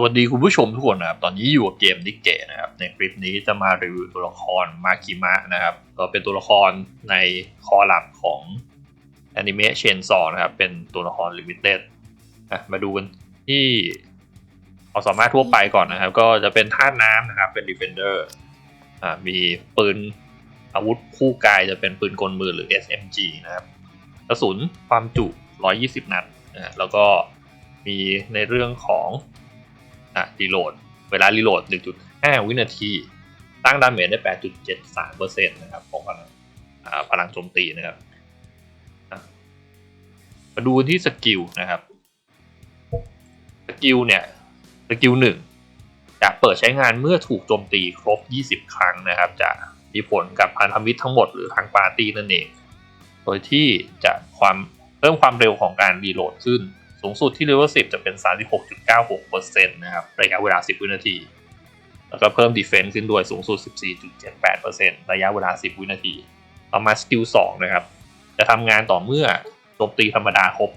สวัสดีคุณผู้ชมทุกคนนะครับ ตอนนี้อยู่กับเกมนิกเกนะครับ ในคลิปนี้จะมารีวิวตัวละครมาคิมะนะครับ ก็เป็นตัวละครในคอลับของแอนิเมะเชนซอนะครับ เป็นตัวละครลิมิเต็ดนะมาดูกันที่ความสามารถทั่วไปก่อนนะครับ ก็จะเป็นท่าน้ำนะครับ เป็นดีเฟนเดอร์อ่ามีปืนอาวุธคู่กายจะเป็นปืนกลมือหรือ SMG นะครับ กระสุนความจุ 120 นัดนะแล้วก็มีในเรื่องของ อะรีโหลด เวลารีโหลด 1.5 วินาที ตั้งดาเมจได้ 8.73%นะครับของพลังพลังโจมตีนะครับ มาดูที่สกิลนะครับ สกิลเนี่ย สกิลหนึ่งจะเปิดใช้งานเมื่อถูกโจมตีครบ 20 ครั้งนะครับ จะมีผลกับพันธมิตรทั้งหมดหรือทั้งปาร์ตี้นั่นเอง โดยที่จะความเพิ่มความเร็วของการรีโหลดขึ้น สูงสุดที่เลเวล10 จะเป็น 36.96%นะครับระยะเวลา 10 วินาที แล้วก็เพิ่ม Defense ขึ้นด้วยสูงสุด 14.78%ระยะเวลา 10 วินาทีต่อมาสกิล2นะครับ จะทำงานต่อเมื่อโจมตีธรรมดาครบ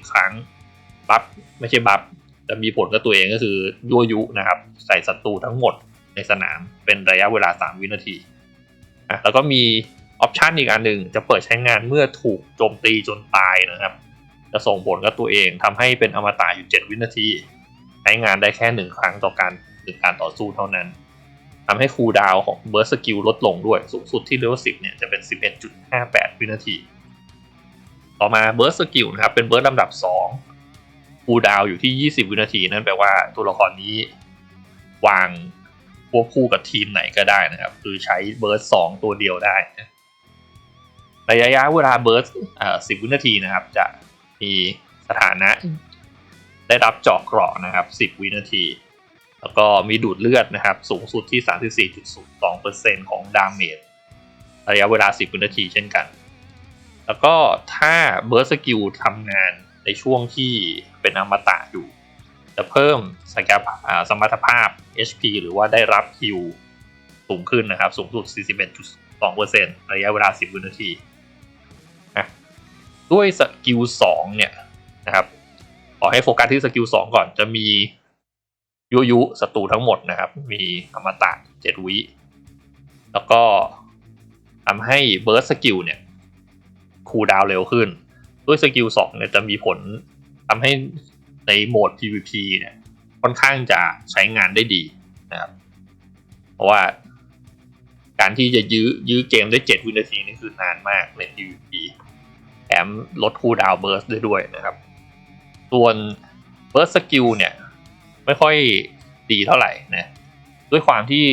120 ครั้ง บัฟไม่ใช่บัฟจะมีผลกับตัวเองก็คือยั่วยุนะครับ ใส่ศัตรูทั้งหมดในสนามเป็นระยะเวลา 3 วินาทีอะแล้วก็มีออปชันอีกอันหนึ่งจะเปิดใช้งานเมื่อถูกโจมตีจนตายนะครับ จะส่งผลกับตัวเองทำให้เป็นอมตะอยู่ 7 วินาที ใช้งานได้แค่หนึ่งครั้งต่อการหนึ่งการต่อสู้เท่านั้นทำให้คูลดาวของเบิร์สกิลลดลงด้วยสูงสุดที่เลเวล10 เนี่ยจะเป็น 11.58 วินาที ต่อมาเบิร์สกิลนะครับเป็นเบิร์สลำดับ 2 คูลดาวอยู่ที่ 20 วินาที นั่นแปลว่าตัวละครนี้วางควบคู่กับทีมไหนก็ได้นะครับ คือใช้เบิร์สสองตัวเดียวได้นะระยะเวลาเบิร์สอ่า10 วินาทีนะครับจะ มีสถานะ ได้รับเจาะเกราะนะครับ 10 วินาที แล้วก็มีดูดเลือดนะครับ สูงสุดที่ 34.02%ของดาเมจระยะเวลา 10 วินาทีเช่นกัน แล้วก็ถ้าเบิร์สกิลทำงานในช่วงที่เป็นอมตะอยู่ จะเพิ่มศักยภาพอ่าสมรรถภาพ HP หรือว่าได้รับฮิวสูงขึ้นนะครับ สูงสุด 41.2%ระยะเวลา 10 วินาทีนะ ด้วยสกิล2เนี่ยนะครับขอให้โฟกัสที่สกิล2ก่อนจะมียุยุศัตรูทั้งหมดนะครับ มีอมตะ7วิแล้วก็ทำให้เบิร์สสกิลเนี่ยคูลดาวน์เร็วขึ้น ด้วยสกิล2เนี่ยจะมีผลทำให้ในโหมด PVP เนี่ยค่อนข้างจะใช้งานได้ดีนะครับ เพราะว่าการที่จะยื้อยื้อเกมได้ 7 วินาทีนี่คือนานมากใน PVP มลดคูลดาวเบิร์สได้ด้วยนะครับ ส่วนเบิร์สสกิลเนี่ย ไม่ค่อยดีเท่าไหร่นะด้วยความที่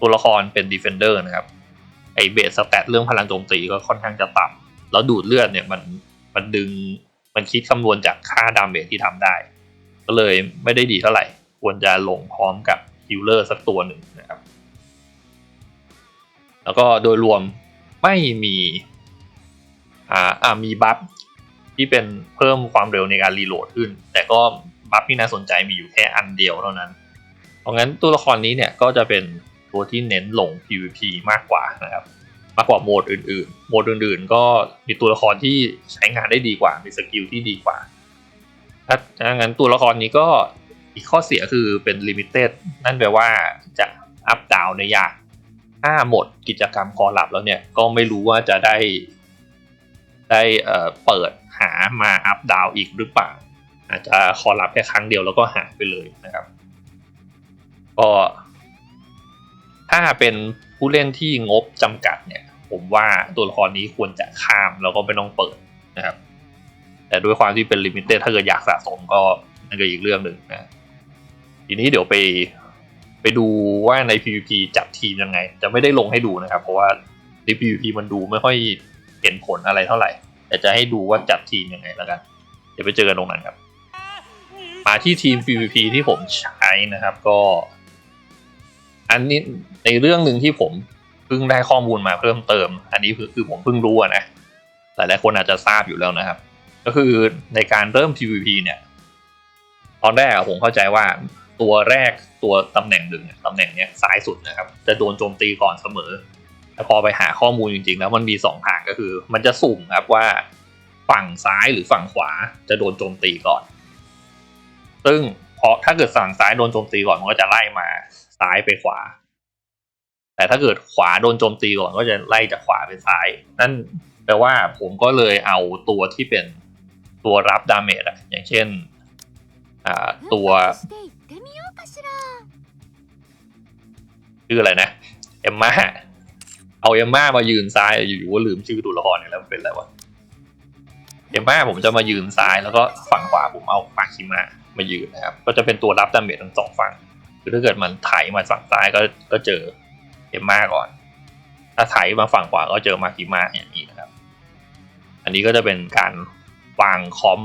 ตัวละครเป็นดีเฟนเดอร์นะครับ ไอเบสสแตทเรื่องพลังโจมตีก็ค่อนข้างจะต่ำแล้วดูดเลือดเนี่ยมันมันดึงมันคิดคำนวณจากค่าดาเมจที่ทำได้ ก็เลยไม่ได้ดีเท่าไหร่ ควรจะลงพร้อมกับฮิลเลอร์สักตัวหนึ่งนะครับ แล้วก็โดยรวมไม่มี อ่าอ่ามีบัฟที่เป็นเพิ่มความเร็วในการรีโหลดขึ้น แต่ก็บัฟที่น่าสนใจมีอยู่แค่อันเดียวเท่านั้น เพราะงั้นตัวละครนี้เนี่ยก็จะเป็นตัวที่เน้นลง PVP มากกว่านะครับมากกว่าโหมดอื่นๆ โหมดอื่นๆ ก็มีตัวละครที่ใช้งานได้ดีกว่า มีสกิลที่ดีกว่า ถ้าถ้างั้นตัวละครนี้ก็อีกข้อเสียคือเป็นลิมิเต็ด นั่นแปลว่าจะอัพดาวในยากถ้าหมดกิจกรรมคอลับแล้วเนี่ย ก็ไม่รู้ว่าจะได้ ได้เปิดหามาอัพดาวอีกหรือเปล่า อาจจะคอลับแค่ครั้งเดียวแล้วก็หายไปเลยนะครับก็ถ้าเป็นผู้เล่นที่งบจำกัดเนี่ย ผมว่าตัวละครนี้ควรจะข้ามแล้วก็ไม่ต้องเปิดนะครับ แต่ด้วยความที่เป็นลิมิเต็ดถ้าเกิดอยากสะสมก็นั่นก็อีกเรื่องหนึ่งนะทีนี้เดี๋ยวไปไปดูว่าใน PVP จับทีมยังไง จะไม่ได้ลงให้ดูนะครับ เพราะว่าใน PVP มันดูไม่ค่อย เห็นผลอะไรเท่าไหร่ แต่จะให้ดูว่าจับทีมยังไงแล้วกัน เดี๋ยวไปเจอกันตรงนั้นครับ มาที่ทีม PVP ที่ผมใช้นะครับก็ อันนี้ในเรื่องหนึ่งที่ผมเพิ่งได้ข้อมูลมาเพิ่มเติม อันนี้คือผมเพิ่งรู้อะนะหลายคนอาจจะทราบอยู่แล้วนะครับ ก็คือในการเริ่ม PVP เนี่ย ตอนแรกผมเข้าใจว่าตัวแรกตัวตำแหน่งหนึ่งตำแหน่งเนี้ยซ้ายสุดนะครับ จะโดนโจมตีก่อนเสมอ แต่พอไปหาข้อมูลจริงๆแล้วมันมีสองทางก็คือ มันจะสุ่มครับว่าฝั่งซ้ายหรือฝั่งขวาจะโดนโจมตีก่อน ซึ่งเพราะถ้าเกิดฝั่งซ้ายโดนโจมตีก่อนมันก็จะไล่มาซ้ายไปขวา แต่ถ้าเกิดขวาโดนโจมตีก่อนก็จะไล่จากขวาไปซ้าย นั่นแปลว่าผมก็เลยเอาตัวที่เป็นตัวรับดาเมจอะอย่างเช่นตัวคืออะไรนะ เอ็มมา เอาเอมมามายืนซ้ายอยู่ๆก็ลืมชื่อตัวละครเนี่ยแล้วมันเป็นอะไรวะเอมมาผมจะมายืนซ้ายแล้วก็ฝั่งขวาผมเอามาคิมะมายืนนะครับก็จะเป็นตัวรับดาเมจทั้งสองฝั่งคือถ้าเกิดมันไถมาฝั่งซ้ายก็ก็เจอเอมมาก่อน ถ้าไถมาฝั่งขวาก็เจอมาคิมะอย่างนี้นะครับ อันนี้ก็จะเป็นการวางคอม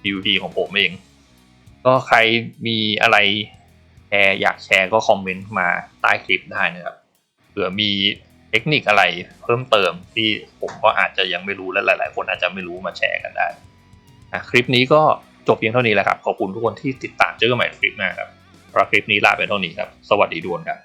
PVP ของผมเอง ก็ใครมีอะไรแชร์อยากแชร์ก็คอมเมนต์มาใต้คลิปได้นะครับเผื่อมี เทคนิคอะไรเพิ่มเติมที่ผมก็อาจจะยังไม่รู้และหลาย ๆ คนอาจจะไม่รู้มาแชร์กันได้อะคลิปนี้ก็จบเพียงเท่านี้แหละครับ ขอบคุณทุกคนที่ติดตามเจอกันใหม่คลิปหน้าครับเพราะคลิปนี้ลาไปเท่านี้ครับ สวัสดีทุกคนครับ